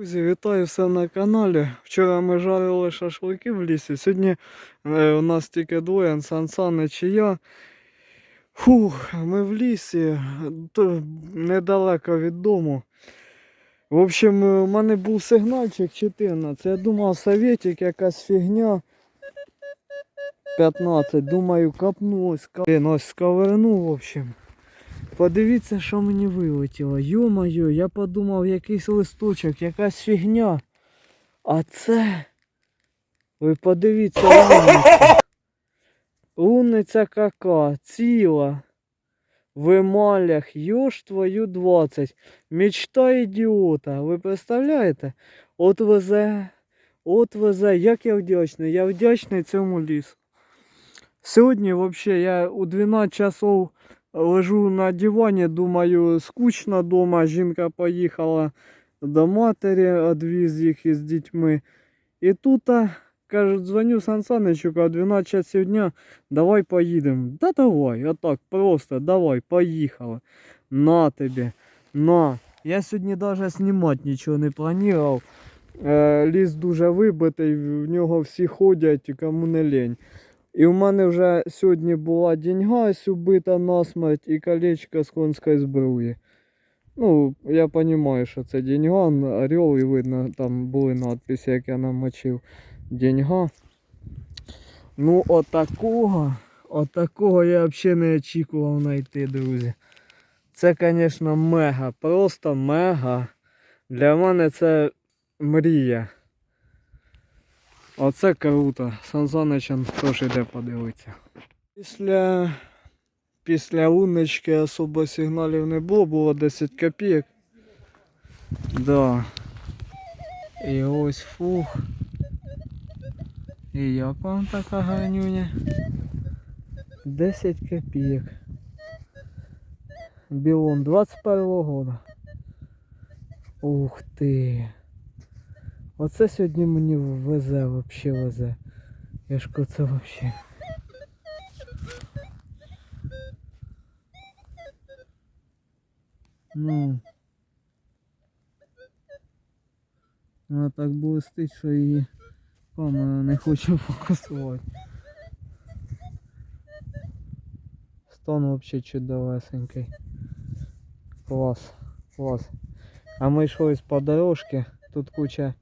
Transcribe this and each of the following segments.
Друзі, вітаю все на каналі. Вчора ми жарили шашлики в лісі. Сьогодні е, у нас тільки двоє, Сан Санич і я. Фух, ми в лісі, недалеко від дому. В общем, е, у мене був сигнальчик 14. Я думав, советик якась фігня. 15. Думаю, капнусь. ка- Блін, сковернув, в общем. Подивіться, що мені вилетіло. Йо-моє, я подумав, якийсь листочок, якась фігня. А це. Ви подивіться, лунниця. Лунниця кака, ціла. В емалях, йош твою 20. Мечта ідіота. Ви представляєте? От везе, от везе. Як я вдячний. Я вдячний цьому лісу. Сьогодні, взагалі, я у 12 часов лежу на дивані, думаю, скучно вдома. Жінка поїхала до матері, одвіз їх із дітьми. І тут, кажуть, дзвоню Сан Саничу, кажу, 12 часів дня, давай поїдемо. Да давай, отак, просто давай, поїхали. На тобі, на. Я сьогодні навіть знімати нічого не планував. Е, ліс дуже вибитий, в нього всі ходять, кому не лень. І в мене вже сьогодні була деньга убита насмерть і колечко з конської зброї. Ну, я розумію, що це деньга, орел і видно, там були надписи, як я намочив. Деньга. Ну, отакого, отакого я взагалі не очікував знайти, друзі. Це, звісно, мега, просто мега. Для мене це мрія. Оце круто. Сан Саничем теж йде подивитися. Після, після луночки особо сигналів не було, було 10 копійок. Да. І ось фух. І як вам така гарнюня? 10 копійок. Білон 21 года. Ух ти. Оце сьогодні мені везе, вообще везе. Яшко це вообще. Ну. Вона так блистить, що її камера не хоче фокусувати. Стон вообще чудовесенький. Клас, клас. А ми йшли по дорожці, тут куча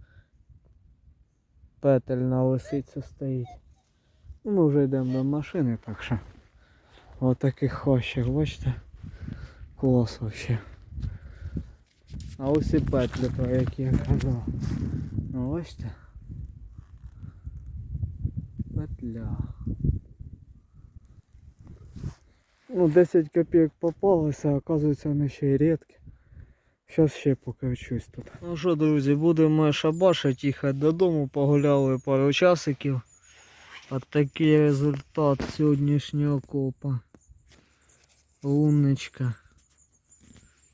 петель на лисиці стоїть. Ну, Ми вже йдемо до машини, так що. Ось таких хащик, бачите? Клас вообще. А ось і петлі, про які я казав. Ну бачите? Петля. Ну, 10 копійок попалося, а оказується вони ще й рідкі. Зараз ще покручусь тут. Ну що, друзі, будемо шабашити, їхати додому, погуляли пару часиків. От такий результат сьогоднішнього копа. Лунничка.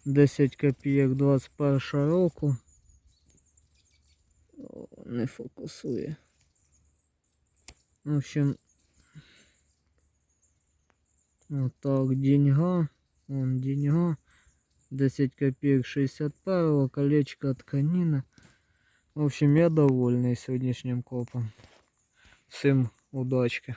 10 копійок 21 року. О, не фокусує. В общем, отак, деньга. Вон деньга. 10 копеек 61 колечко от конина. В общем, я довольный сегодняшним копом. Всем удачки.